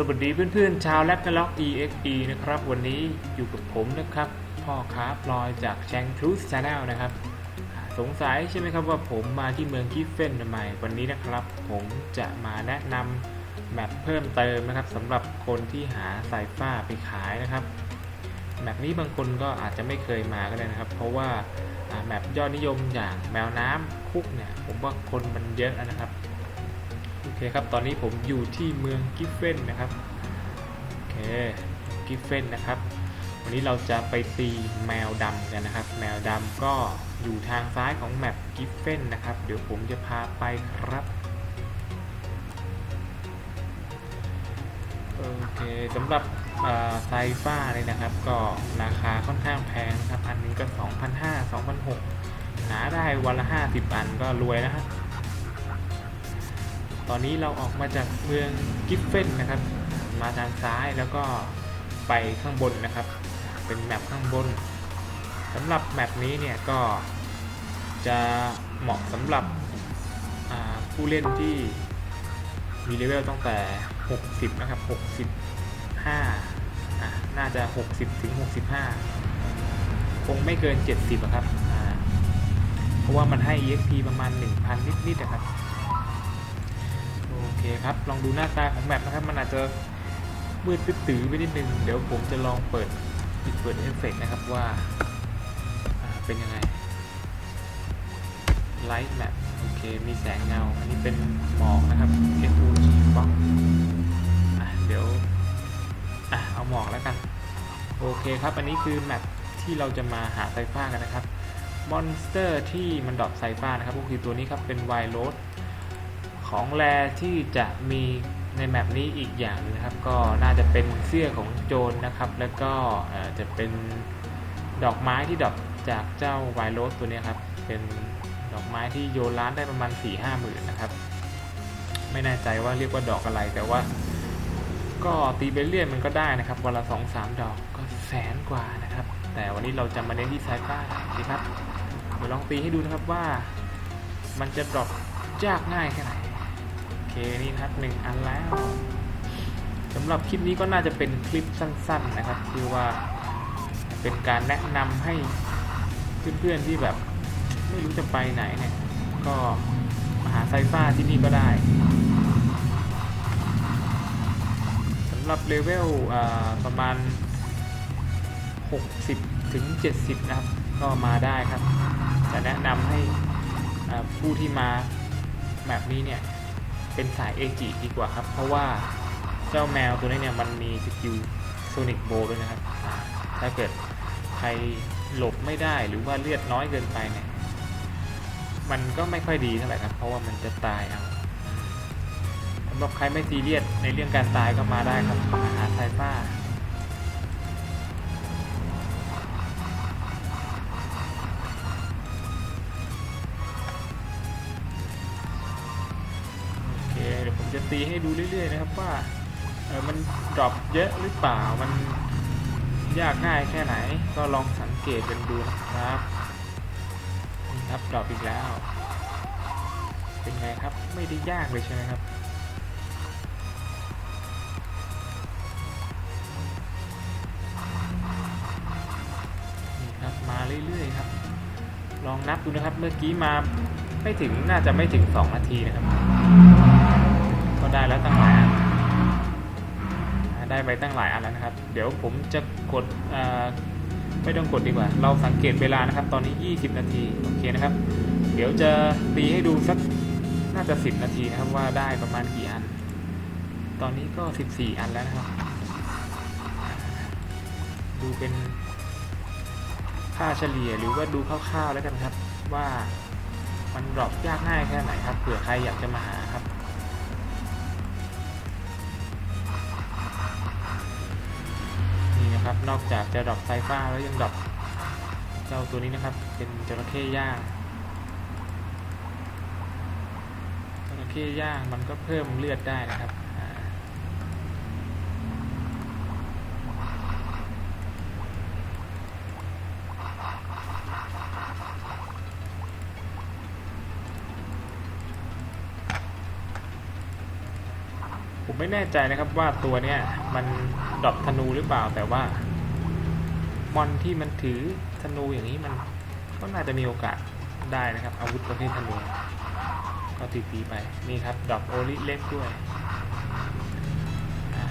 สวัสดีเพื่อนๆ ชาวแลบกล็อก EXE นะครับ วันนี้อยู่กับผมนะครับ พ่อค้าพลอยจากแชงทรูสชาแนลนะครับ สงสัยใช่ไหมครับว่าผมมาที่เมืองกิฟเฟนทำไม วันนี้นะครับ ผมจะมาแนะนำแมปเพิ่มเติมนะครับสำหรับคนที่หาสายฟ้าไปขายนะครับแมปนี้บางคนก็อาจจะไม่เคยมาก็ได้นะครับ เพราะว่าอ่าแมปยอดนิยมอย่างแมวน้ำคุกเนี่ยผมว่าคนมันเยอะนะครับ โอเคครับ ตอนนี้ผมอยู่ที่เมืองกิฟเฟนนะครับ โอเค กิฟเฟนนะครับ วันนี้เราจะไปตีแมวดำกันนะครับ แมวดำก็อยู่ทางซ้ายของแมปกิฟเฟนนะครับ เดี๋ยวผมจะพาไปครับ โอเคสำหรับไซฟ้าเลยนะครับ ก็ราคาค่อนข้างแพงครับ อันนี้ก็ 2,500 2,600 หาได้วันละ 50 อันก็รวยนะฮะ ตอนนี้เราออกมาจากเมืองกิฟเฟนนะครับ มาทางซ้ายแล้วก็ไปข้างบนนะครับ เป็นแมปข้างบนสำหรับแมปนี้เนี่ยก็จะเหมาะสำหรับผู้เล่นที่มีเลเวลตั้งแต่ 60 นะครับ 65 น่าจะ 60 ถึง 65 คงไม่เกิน 70อะครับ เพราะว่ามันให้ EXP ประมาณ 1,000 นิดๆนะครับ คครับ ลองดูหน้าตาของแมปนะครับ มันอาจจะมืดตื้อไปนิดนึง เดี๋ยวผมจะลองเปิดปิดเปิดเอฟเฟกต์นะครับว่าเป็นยังไงไลท์แมปโอเค มีแสงเงา อันนี้เป็นหมอกนะครับ FOG Fog อะเดี๋ยวอะเอาหมอกแล้วกัน โอเคครับ อันนี้คือแมปที่เราจะมาหาไซฟ้ากันนะครับ มอนสเตอร์ที่มันดรอปไซฟ้านะครับ ก็คือตัวนี้ครับ เป็นไวโรด ของแรที่จะมีในแมปนี้อีกอย่างนะครับ ก็น่าจะเป็นเสื้อของโจรนะครับ แล้วก็จะเป็นดอกไม้ที่ดอกจากเจ้าไวโรสตัวนี้ครับ เป็นดอกไม้ที่โยนล้านได้ประมาณ4ี่ห้าหมื่นนะครับ ไม่แน่ใจว่าเรียกว่าดอกอะไรแต่ว่า ก็ตีไปเรื่อยมันก็ได้นะครับวันละสองสามดอกก็แสนกว่านะครับ แต่วันนี้เราจะมาเน้นที่ไซฟ้าดีครับเดี๋ยวลองตีให้ดูนะครับว่า มันจะดรอปยากง่ายแค่ไหน นี่นะครับหนึ่งอันแล้วสำหรับคลิปนี้ก็น่าจะเป็นคลิปสั้น ๆนะครับ คือว่าเป็นการแนะนำให้เพื่อนๆที่แบบไม่รู้จะไปไหนเนี่ย ก็มาหาไซฟ้าที่นี่ก็ได้สำหรับเลเวลประมาณ 60ถึง70 นะครับ ก็มาได้ครับ จะแนะนำให้ผู้ที่มาแมปนี้เนี่ย เป็นสายเอจิดีกว่าครับ เพราะว่าเจ้าแมวตัวนี้เนี่ยมันมีสกิลโซนิกโบด้วยนะครับ ถ้าเกิดใครหลบไม่ได้หรือว่าเลือดน้อยเกินไปเนี่ย มันก็ไม่ค่อยดีเท่าไหร่ครับ เพราะว่ามันจะตายเอาสำหรับใครไม่ซีเรียสในเรื่องการตายก็มาได้ครับมาหาไซฟ้า ตีให้ดูเรื่อยๆนะครับว่าเออมันดรอปเยอะหรือเปล่ามันยากง่ายแค่ไหนก็ลองสังเกตกันดูนะครับนี่ครับดรอปอีกแล้ว เป็นไงครับไม่ได้ยากเลยใช่ไหมครับนี่ครับมาเรื่อยๆครับ ลองนับดูนะครับเมื่อกี้มาไม่ถึงน่าจะไม่ถึง 2 นาทีนะครับ ก็ได้แล้วตั้งหลายอันได้ไปตั้งหลายอันแล้วนะครับ เดี๋ยวผมจะกดไม่ต้องกดดีกว่า เราสังเกตเวลานะครับ ตอนนี้ 20 นาที โอเคนะครับ เดี๋ยวจะตีให้ดูสักน่าจะ 10 นาทีนะครับว่าได้ประมาณกี่อัน ตอนนี้ก็ 14 อันแล้วนะครับ ดูเป็นค่าเฉลี่ยหรือว่าดูคร่าวๆแล้วกันครับ ว่ามันดรอปยากง่ายแค่ไหนครับ เผื่อใครอยากจะมาหา นะครับ นอกจากจะดรอปไซฟ้าแล้วยังดรอปเจ้าตัวนี้นะครับ เป็นจระเข้ย่างจระเข้ย่างมันก็เพิ่มเลือดได้นะครับอ่า โผม ไม่แน่ใจนะครับว่าตัวเนี้ยมันดรอปธนูหรือเปล่าแต่ว่ามอนที่มันถือธนูอย่างนี้มันก็น่าจะมีโอกาสได้นะครับ อาวุธประเภทธนูก็ตีตีๆไปนี่ครับดรอปโอลิเล็กด้วย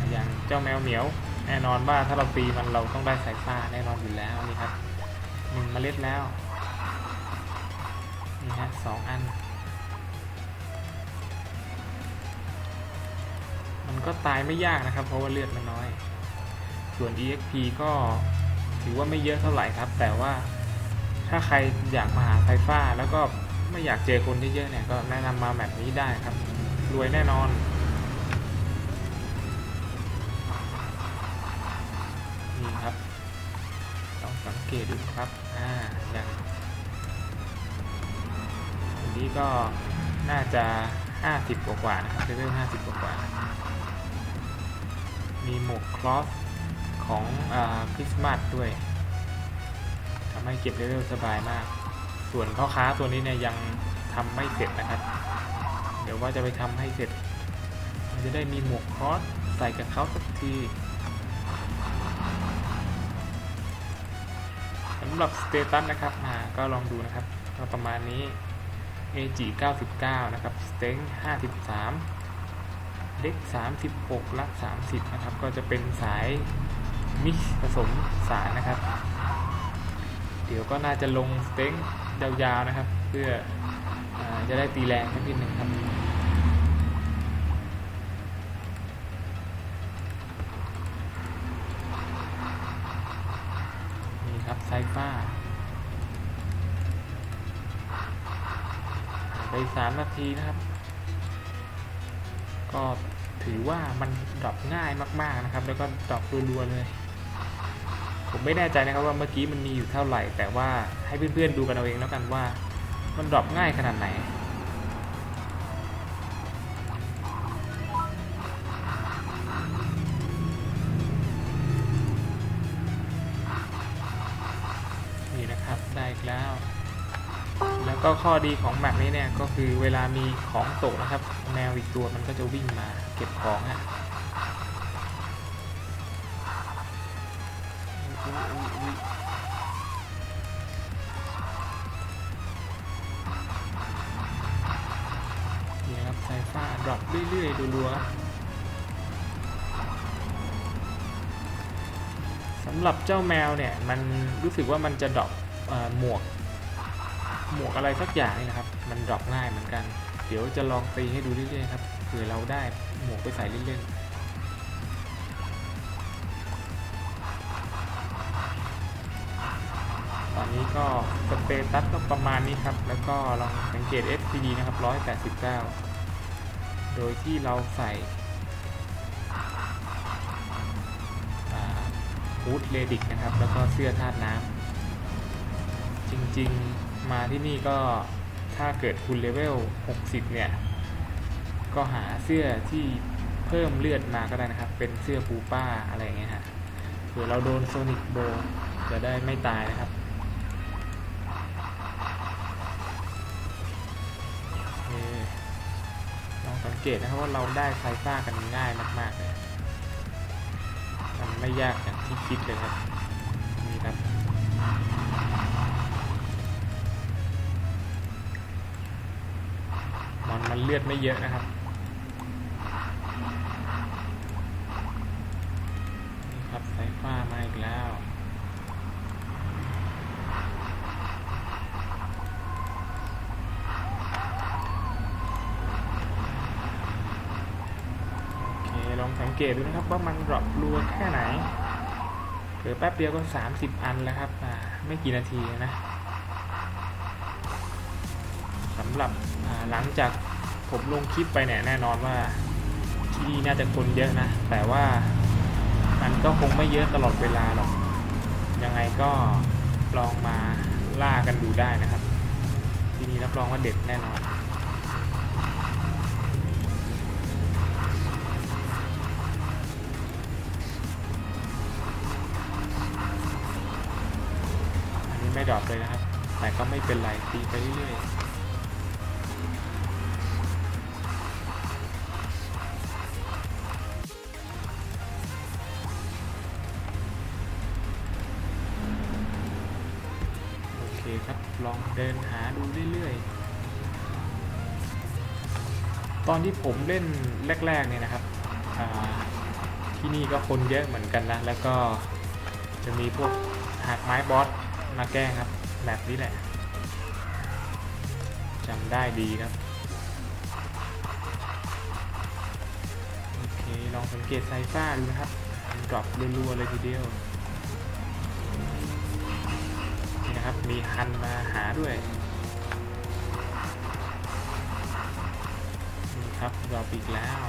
อย่างเจ้าแมวเหมียวแน่นอนว่าถ้าเราตีมันเราต้องได้สายฟ้าแน่นอนอยู่แล้วนี่ครับหนึ่งเมล็ดแล้วนี่ฮะสองอัน ก็ตายไม่ยากนะครับ เพราะว่าเลือดมันน้อย ส่วน EXP ก็ถือว่าไม่เยอะเท่าไหร่ครับ แต่ว่าถ้าใครอยากมาหาไฟฟ้า แล้วก็ไม่อยากเจอคนที่เยอะเนี่ยก็แนะนำมาแบบนี้ได้ครับ รวยแน่นอนนี่ครับ ต้องสังเกตดูครับอ่าอย่างอันนี้ก็น่าจะ 50 กว่าๆนะครับเลเวล50 กว่าๆ มีหมวกคลอสของคริสต์มาสด้วยทำให้เก็บเลเวลสบายมาก ส่วนพ่อค้าตัวนี้เนี่ยยังทำไม่เสร็จนะครับ เดี๋ยวว่าจะไปทำให้เสร็จ มันจะได้มีหมวกคลอสใส่กับเขาสักทีสำหรับสเตตัสนะครับาก็ลองดูนะครับประมาณนี้ AG 99 นะครับ s t e n 53 เด็ก 36ลัก30 นะครับ ก็จะเป็นสายมิกซ์ผสมสารนะครับ เดี๋ยวก็น่าจะลงสเต็งยาวๆนะครับ เพื่ออจะได้ตีแรงสักนิดหนึ่งครับนี่ครับไซฟ้าไปสามนาทีนะครับ ก็ ถือว่ามันดรอปง่ายมากๆนะครับ แล้วก็ดรอปรัวๆเลย ผมไม่แน่ใจนะครับว่าเมื่อกี้มันมีอยู่เท่าไหร่ แต่ว่าให้เพื่อนๆดูกันเอาเองแล้วกันว่า มันดรอปง่ายขนาดไหนนี่นะครับได้แล้วแล้วก็ข้อดีของแบบนี้เนี่ยก็คือเวลามีของตกนะครับ แมวอีกตัวมันก็จะวิ่งมา เก็บของอะนี่นะครับไซฟ้าดรอปเรื่อยๆรัวๆครับสำหรับเจ้าแมวเนี่ย มันรู้สึกว่ามันจะดรอปหมวก หมวกอะไรสักอย่างนี่นะครับ มันดรอปง่ายเหมือนกัน เดี๋ยวจะลองตีให้ดูเรื่อยๆครับ เผื่อเราได้หมวกไปใส่เล่นๆ ตอนนี้ก็สเตตัสก็ประมาณนี้ครับ แล้วก็ลองสังเกต FCD นะครับ 189 โดยที่เราใส่ฮูดเลดิกนะครับ แล้วก็เสื้อธาตุน้ำจริงๆมาที่นี่ก็ถ้าเกิดคุณเลเวล 60 เนี่ย ก็หาเสื้อที่เพิ่มเลือดมาก็ได้นะครับ เป็นเสื้อปูป้าอะไรอย่างเงี้ยฮะเผื่อเราโดนโซนิกโบจะได้ไม่ตายนะครับโอเคลองสังเกตนะครับว่าเราได้ไซฟ้ากันง่ายมากๆเลยมันไม่ยากอย่างที่คิดเลยครับ นี่ครับมันมันเลือดไม่เยอะนะครับ นี่ครับสายฟ้ามาอีกแล้ว โอเค ลอง สังเกตดูนะครับว่ามันดรอปรัวแค่ไหนเผื่อแป๊บเดียวก็ 30 อันแล้วครับไม่กี่นาทีนะสำหรับหลังจากผมลงคลิปไปเนี่ยแน่นอนว่าที่นี่น่าจะคนเยอะนะ แต่ว่ามันก็คงไม่เยอะตลอดเวลาหรอก ยังไงก็ลองมาล่ากันดูได้นะครับ ที่นี่รับรองว่าเด็ดแน่นอน ดรอปเลยนะครับ แต่ก็ไม่เป็นไรตีไปเรื่อยๆ โอเคครับลองเดินหาดูเรื่อยๆตอนที่ผมเล่นแรกๆเนี่ยนะครับ ที่นี่ก็คนเยอะเหมือนกันนะ แล้วก็จะมีพวกหักไม้บอส มาแก้ครับแบบนี้แหละจำได้ดีครับ โอเค ลองสังเกตไซฟ้าดูนะครับดรอปรัวๆเลยทีเดียว นี่นะครับ มีฮันมาหาด้วย นี่ครับดรอปอีกแล้ว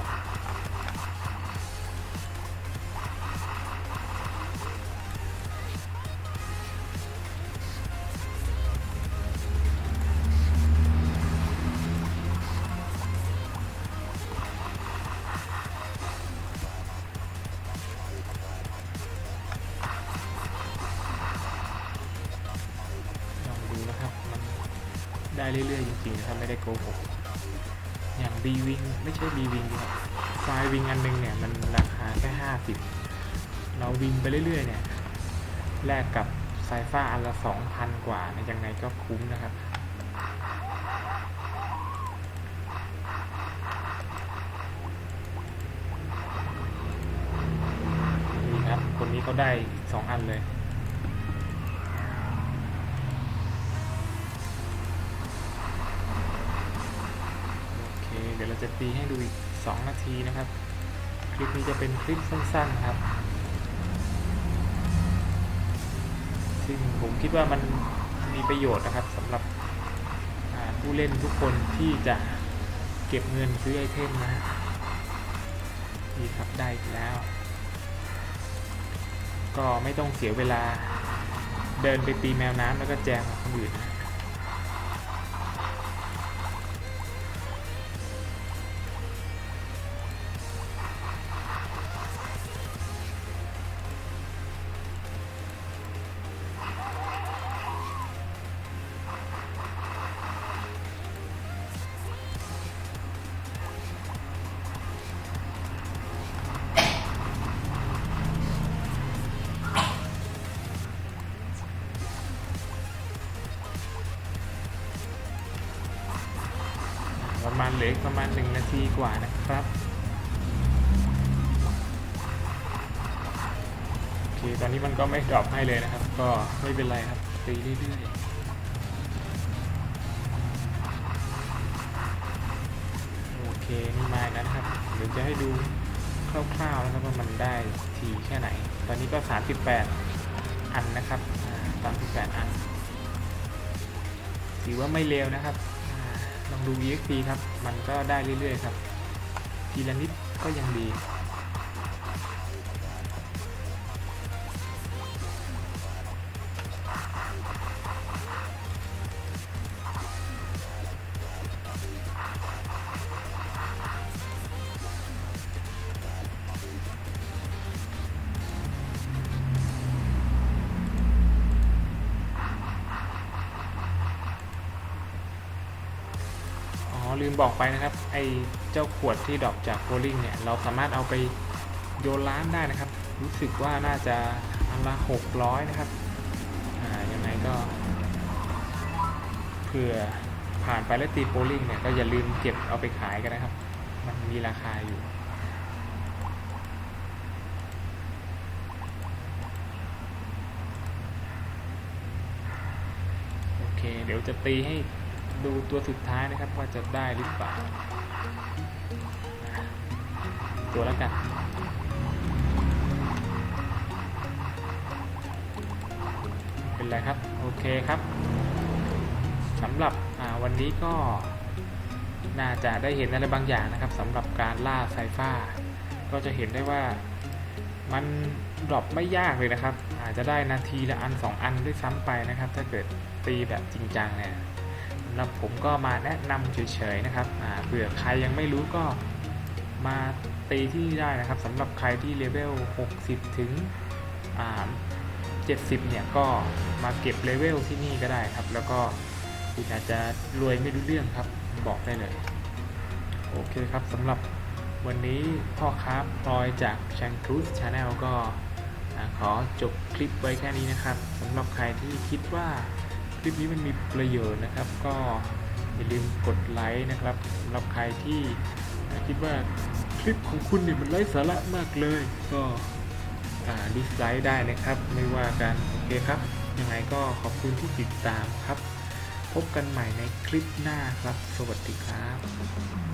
ได้เรื่อยๆจริงๆนะครับไม่ได้โกหกอย่างบีวิงไม่ใช่บีวิงครับไฟวิงอันหนึงเนี่ยมันราคาแค่ห้าสิบเราวิงไปเรื่อยๆเนี่ยแลกกับไซฟ้าอันละสองพันกว่านี่ยยังไงก็คุ้มนะครับนี่ครับคนนี้เขาได้สองอันเลย จะตีให้ดูอีก 2 นาทีนะครับ คลิปนี้จะเป็นคลิปสั้นๆครับ ซึ่งผมคิดว่ามันมีประโยชน์นะครับสำหรับผู้เล่นทุกคนที่จะเก็บเงินซื้อไอเทมนะฮะนี่ครับได้อีกแล้ว ก็ไม่ต้องเสียเวลาเดินไปตีแมวน้ำแล้วก็แจมกับคนอื่นนะ มาณเหลือประมาณ 1 นาทีกว่านะครับ โอเค ตอนนี้มันก็ไม่ดรอปให้เลยนะครับ ก็ไม่เป็นไรครับตีเรื่อยๆโอเคนี่มากแล้วนะครับ เดี๋ยวจะให้ดูคร่าวๆนะครับว่ามันได้ทีแค่ไหน ตอนนี้ก็ 38 อันนะครับ38 อัน ถือว่าไม่เลวนะครับ ลองดู EXP ครับ มันก็ได้เรื่อยๆครับ ทีละนิดก็ยังดี บอกไปนะครับ ไอเจ้าขวดที่ดรอปจากโบลิ่งเนี่ย เราสามารถเอาไปโยนร้านได้นะครับ รู้สึกว่าน่าจะอันละ600นะครับ อ่า ยังไงก็ เผื่อผ่านไปแล้วตีโบลิ่งเนี่ย ก็อย่าลืมเก็บเอาไปขายกันนะครับ มันมีราคาอยู่โอเคเดี๋ยวจะตีให้ ดูตัวสุดท้ายนะครับว่าจะได้หรือเปล่าตัวแล้วกันเป็นไรครับ โอเคครับสำหรับวันนี้ก็น่าจะได้เห็นอะไรบางอย่างนะครับสำหรับการล่าไซฟ้า ก็จะเห็นได้ว่ามันดรอปไม่ยากเลยนะครับ อาจจะได้นาทีละอัน 2 อันด้วยซ้ำไปนะครับ ถ้าเกิดตีแบบจริงจังเนี่ย สำหรับผมก็มาแนะนำเฉยๆนะครับเผื่อใครยังไม่รู้ก็มาตีที่นี่ได้นะครับสำหรับใครที่เลเวล 60 ถึง 70 เนี่ยก็มาเก็บเลเวลที่นี่ก็ได้ครับ แล้วก็คุณอาจจะรวยไม่รู้เรื่องครับ บอกได้เลย โอเคครับสำหรับวันนี้พ่อค้าพลอยจาก c h a n c r u z Channel ก็ขอจบคลิปไว้แค่นี้นะครับสำหรับใครที่คิดว่า คลิปนี้มันมีประโยชน์นะครับ ก็อย่าลืมกดไลค์นะครับสำหรับใครที่คิดว่าคลิปของคุณเนี่ยมันไร้สาระมากเลย ก็ดิสไลค์ได้นะครับ ไม่ว่ากันโอเคครับยังไงก็ขอบคุณที่ติดตามครับ พบกันใหม่ในคลิปหน้าครับ สวัสดีครับ